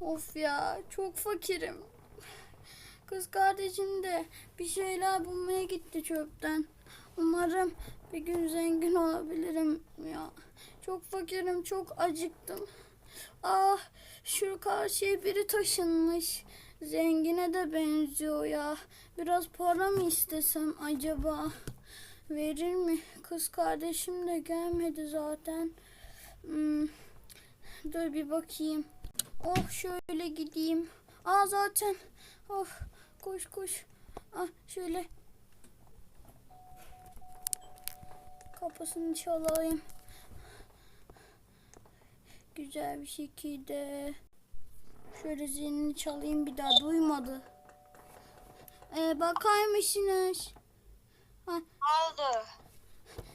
Of ya çok fakirim. Kız kardeşim de bir şeyler bulmaya gitti çöpten. Umarım bir gün zengin olabilirim ya. Çok fakirim, çok acıktım. Ah, şu karşıya biri taşınmış. Zengine de benziyor ya. Biraz para mı istesem acaba? Verir mi? Kız kardeşim de gelmedi zaten. Hmm, dur bir bakayım. Oh şöyle gideyim. Aa zaten. Oh koş koş. Ah şöyle. Kapısını çalayım. Güzel bir şekilde. Şöyle zilini çalayım bir daha duymadı. Ee, bakar mısınız? Aldı.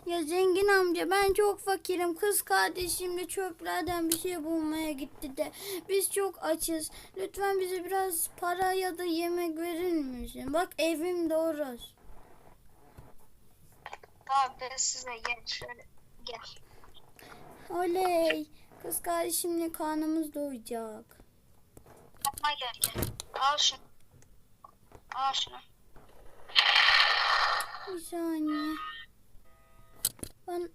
Ya zengin amca ben çok fakirim. Kız kardeşim de çöplerden bir şey bulmaya gitti de. Biz çok açız. Lütfen bize biraz para ya da yemek verir misin? Bak evim de orası. Tamam ben size gel şöyle gel. Oley. Kız kardeşimle karnımız doyacak. Yapma gel gel. Al şunu. Al şunu. Bir saniye. Ben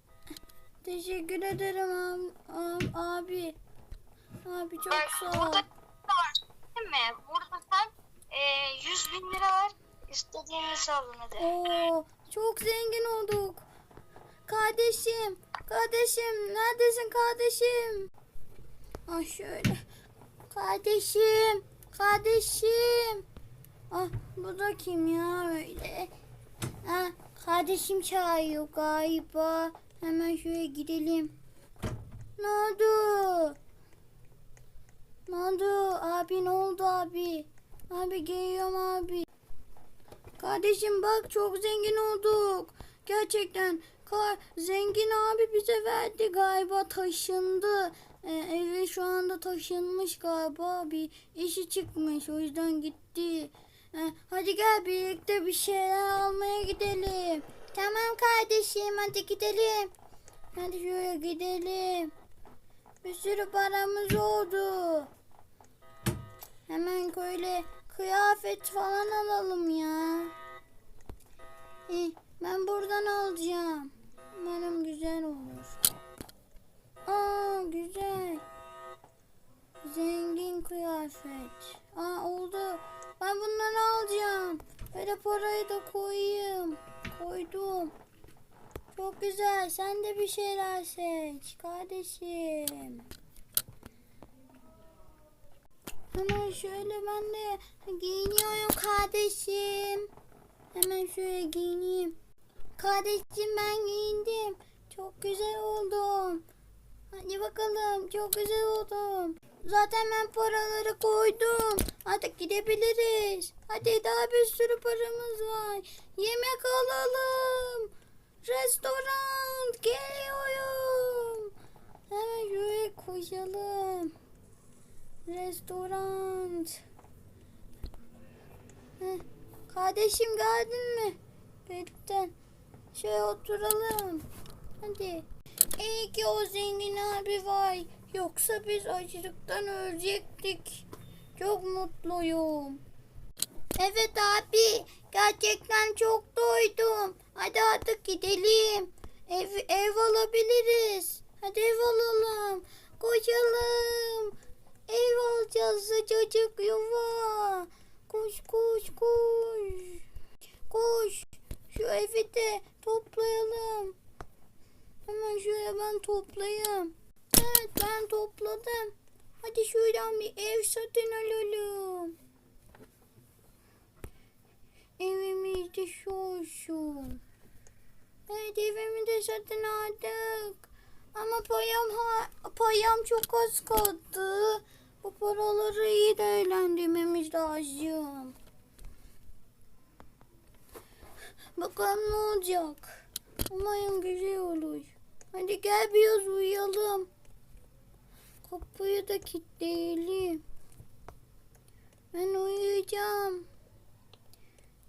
teşekkür ederim am- am- abi. Abi çok Bak sağ ol. burada var değil mi? Burada sen e, 100 bin lira var. İstediğinizi alın hadi. Oo, çok zengin olduk. Kardeşim, kardeşim, neredesin kardeşim? Ah şöyle. Kardeşim, kardeşim. Ah bu da kim ya öyle? Ah, kardeşim çağırıyor galiba. Hemen şuraya gidelim. Ne oldu? Ne oldu? Abi ne oldu abi? Abi geliyorum abi. Kardeşim bak çok zengin olduk. Gerçekten Ka- zengin abi bize verdi galiba taşındı. Ee, evi şu anda taşınmış galiba bir işi çıkmış o yüzden gitti. Hadi gel birlikte bir şeyler almaya gidelim. Tamam kardeşim hadi gidelim. Hadi şuraya gidelim. Bir sürü paramız oldu. Hemen böyle kıyafet falan alalım ya. Eh, ben buradan alacağım. Umarım güzel olur. Aa güzel. Zengin kıyafet. Böyle parayı da koyayım. Koydum. Çok güzel. Sen de bir şeyler seç kardeşim. Hemen şöyle ben de giyiniyorum kardeşim. Hemen şöyle giyineyim. Kardeşim ben giyindim. Çok güzel oldum. Hadi bakalım çok güzel oldum. Zaten ben paraları koydum. Artık gidebiliriz. Hadi daha bir sürü paramız var. Yemek alalım. Restoran geliyorum. Hemen şuraya koşalım. Restoran. Heh, Kardeşim geldin mi? Lütfen. Şöyle oturalım. Hadi. İyi ki o zengin abi var. Yoksa biz açlıktan ölecektik. Çok mutluyum. Evet abi. Gerçekten çok doydum. Hadi artık gidelim. Ev, ev alabiliriz. Hadi ev alalım. Koşalım. Ev alacağız sıcacık yuva. Koş koş koş. Koş. Şu evi de toplayalım. Hemen şöyle ben toplayayım. Evet ben topladım. Hadi şuradan bir ev satın alalım. Evimiz de şu olsun. Evet evimi de satın aldık. Ama payam, ha, payam çok az kaldı. Bu paraları iyi değerlendirmemiz lazım. Bakalım ne olacak. Umarım güzel olur. Hadi gel biraz uyuyalım. Kapıyı da kilitleyelim. Ben uyuyacağım.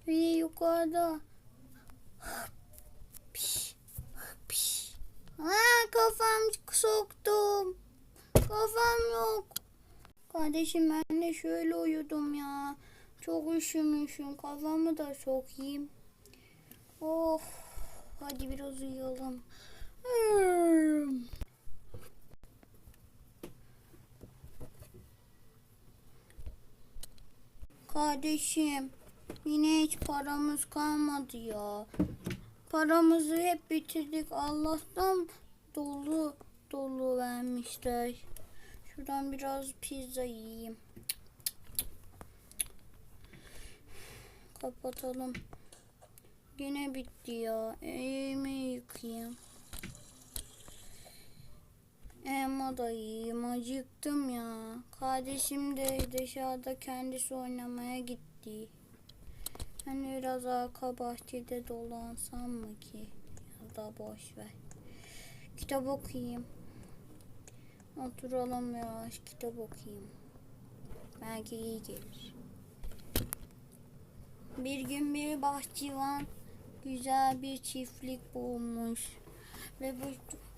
Biri yukarıda. Piş, piş. Ha kafam soktum. Kafam yok. Kardeşim ben de şöyle uyudum ya. Çok üşümüşüm. Kafamı da sokayım. Of. Hadi biraz uyuyalım. Kardeşim yine hiç paramız kalmadı ya. Paramızı hep bitirdik. Allah'tan dolu dolu vermişler. Şuradan biraz pizza yiyeyim. Kapatalım. Yine bitti ya. Elimi yıkayayım. Elma da yiyeyim. Acıktım ya. Kardeşim de dışarıda kendisi oynamaya gitti. Hani biraz arka bahçede dolansam mı ki? Ya da boş ver. Kitap okuyayım. Oturalım yavaş kitap okuyayım. Belki iyi gelir. Bir gün bir bahçıvan güzel bir çiftlik bulmuş. Ve bu,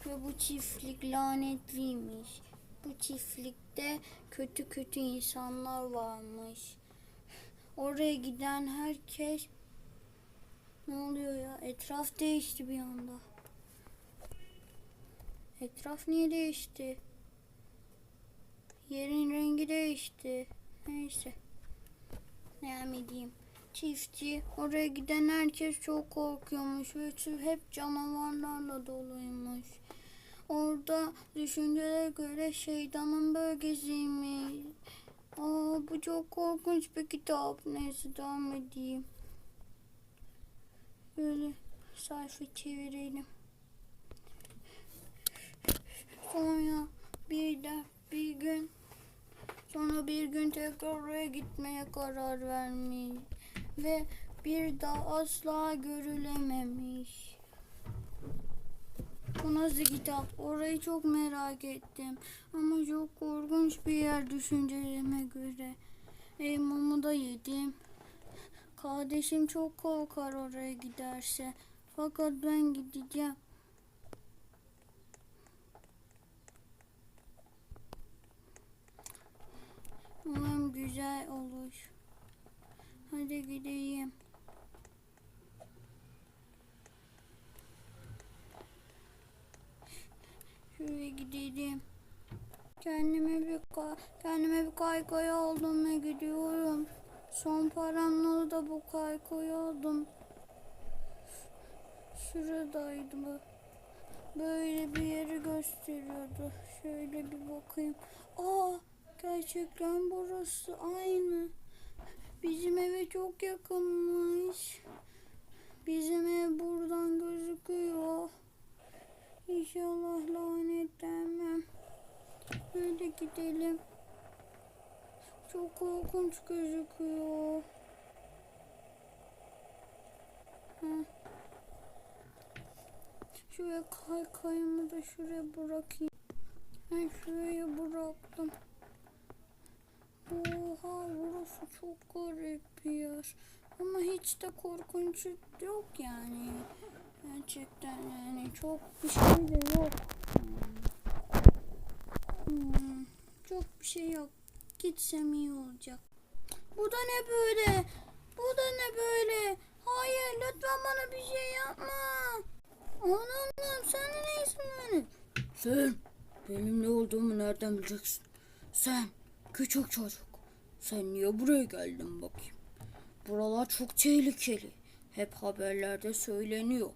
ve bu çiftlik lanetliymiş. Bu çiftlikte kötü kötü insanlar varmış. Oraya giden herkes ne oluyor ya? Etraf değişti bir anda. Etraf niye değişti? Yerin rengi değişti. Neyse. Devam edeyim. Çiftçi oraya giden herkes çok korkuyormuş ve hep canavarlarla doluymuş. Orada düşüncelere göre şeytanın bölgesiymiş. Aa bu çok korkunç bir kitap. Neyse devam edeyim. Böyle sayfa çevirelim. Sonra bir de bir gün sonra bir gün tekrar oraya gitmeye karar vermiş ve bir daha asla görülememiş. Bu nasıl kitap? Orayı çok merak ettim. Ama çok korkunç bir yer düşüncelerime göre. Elmamı da yedim. Kardeşim çok korkar oraya giderse. Fakat ben gideceğim. Umarım güzel olur. Hadi gideyim. Şuraya gidelim. Kendime bir kendime bir kaykay aldım ve gidiyorum. Son paramla da bu kaykayı aldım. Şuradaydı. Böyle bir yeri gösteriyordu. Şöyle bir bakayım. Aa, gerçekten burası aynı. Bizim eve çok yakınmış. Bizim ev buradan gözüküyor. İnşallah lanetlenmem. Böyle gidelim. Çok korkunç gözüküyor. Heh. Şuraya kaykayımı da şuraya bırakayım. Ben şuraya bıraktım. Oha burası çok garip bir yer. Ama hiç de korkunç yok yani. Gerçekten yani çok bir şey de yok. Hmm, çok bir şey yok. Gitsem iyi olacak. Bu da ne böyle? Bu da ne böyle? Hayır lütfen bana bir şey yapma. Anam sen de neysin benim? Sen benim ne olduğumu nereden bileceksin? Sen küçük çocuk. Sen niye buraya geldin bakayım? Buralar çok tehlikeli. Hep haberlerde söyleniyor.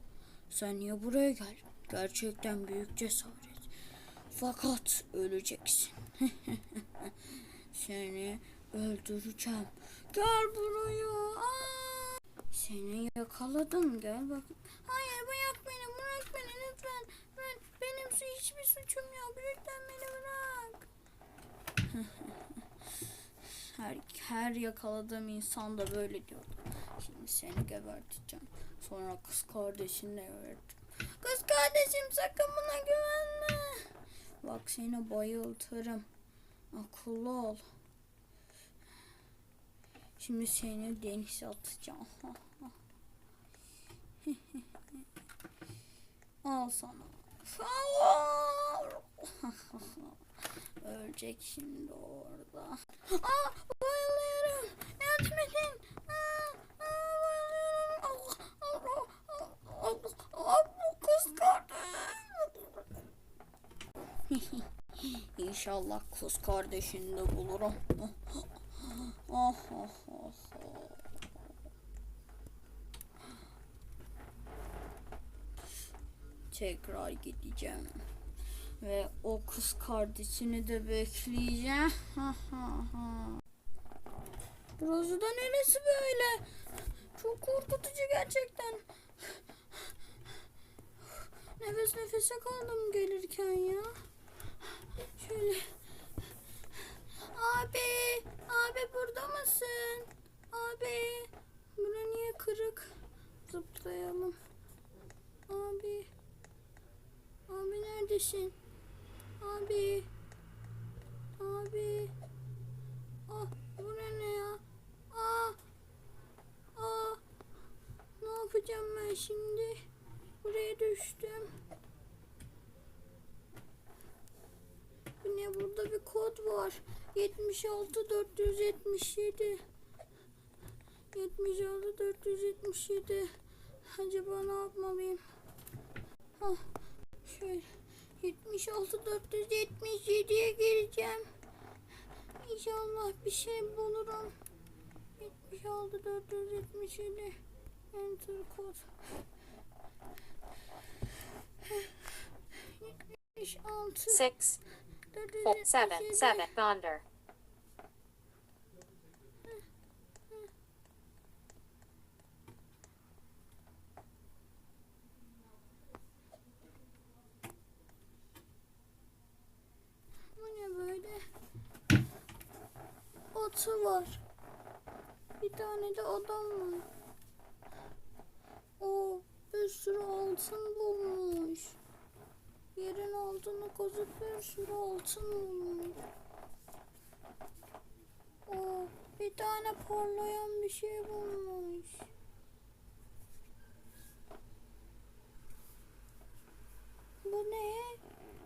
Sen niye buraya geldin? Gerçekten büyük cesaret. Fakat öleceksin. Seni öldüreceğim. Gel buraya. Seni yakaladım. Gel bak. Hayır bırak beni bırak beni lütfen. Ben, benim hiçbir suçum yok. Lütfen beni bırak. Her, her yakaladığım insan da böyle diyordu. Şimdi seni geberteceğim. Sonra kız kardeşinle geberteceğim. Kız kardeşim sakın buna güvenme. Bak seni bayıltırım. Akıllı ol. Şimdi seni denize atacağım. Al sana. Ölecek şimdi orada. Aa bayılıyorum. Yardım edin. Aa, aa, bayılıyorum. Allah Allah Allah Allah kız kardeşim. İnşallah kız kardeşini de bulurum. Ah ah ah. ah. Tekrar gideceğim. Ve o kız kardeşini de bekleyeceğim. Ha ha ha. Burası da neresi böyle? Çok korkutucu gerçekten. Nefes nefese kaldım gelirken ya. Şöyle. Abi, abi burada mısın? Abi, bura niye kırık? Zıplayalım. Abi. Abi neredesin? Abi. Abi. Ah, bura ne ya? Aa. Aa. Ne yapacağım ben şimdi? Buraya düştüm. Bu ne burada bir kod var. 76 477. 76 477. Acaba ne yapmalıyım? Ah, şöyle 76 477'ye gireceğim. İnşallah bir şey bulurum. 76 477 Enter kod. 76 six, four, seven, seven, Bonder. Bu ne böyle? Atı var. Bir tane de adam var. O bir sürü altın bulmuş. Yerin altını kazıp bir sürü altın bulmuş. O bir tane parlayan bir şey bulmuş. Bu ne?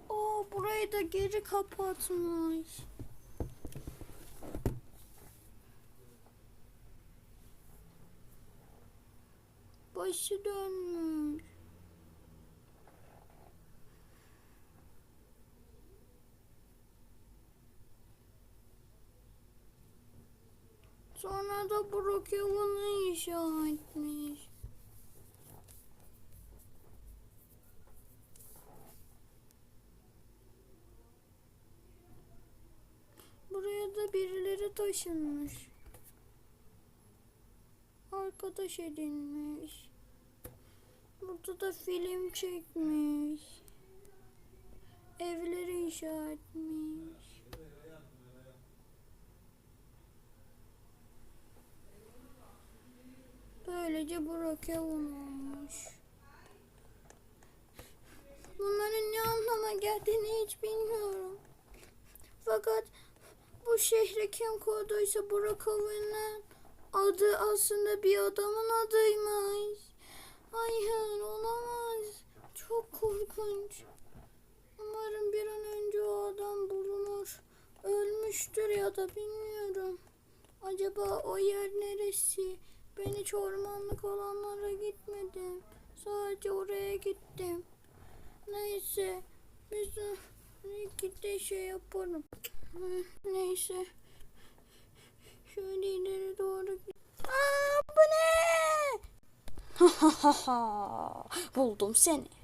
O burayı da geri kapatmış. Başı dönmüş. Sonra da Brookhaven'ı inşa etmiş. Buraya da birileri taşınmış. Arkadaş edinmiş. Burada da film çekmiş. Evleri inşa etmiş. Böylece Brookhaven olmuş. Bunların ne anlama geldiğini hiç bilmiyorum. Fakat bu şehre kim koyduysa Brookhaven'ın adı aslında bir adamın adıymış. Hayır olamaz. Çok korkunç. Umarım bir an önce o adam bulunur. Ölmüştür ya da bilmiyorum. Acaba o yer neresi? Ben hiç ormanlık alanlara gitmedim. Sadece oraya gittim. Neyse. Biz de gide şey yaparım. Hı, Neyse. Şöyle ileri doğru git. Aa bu ne? Buldum seni.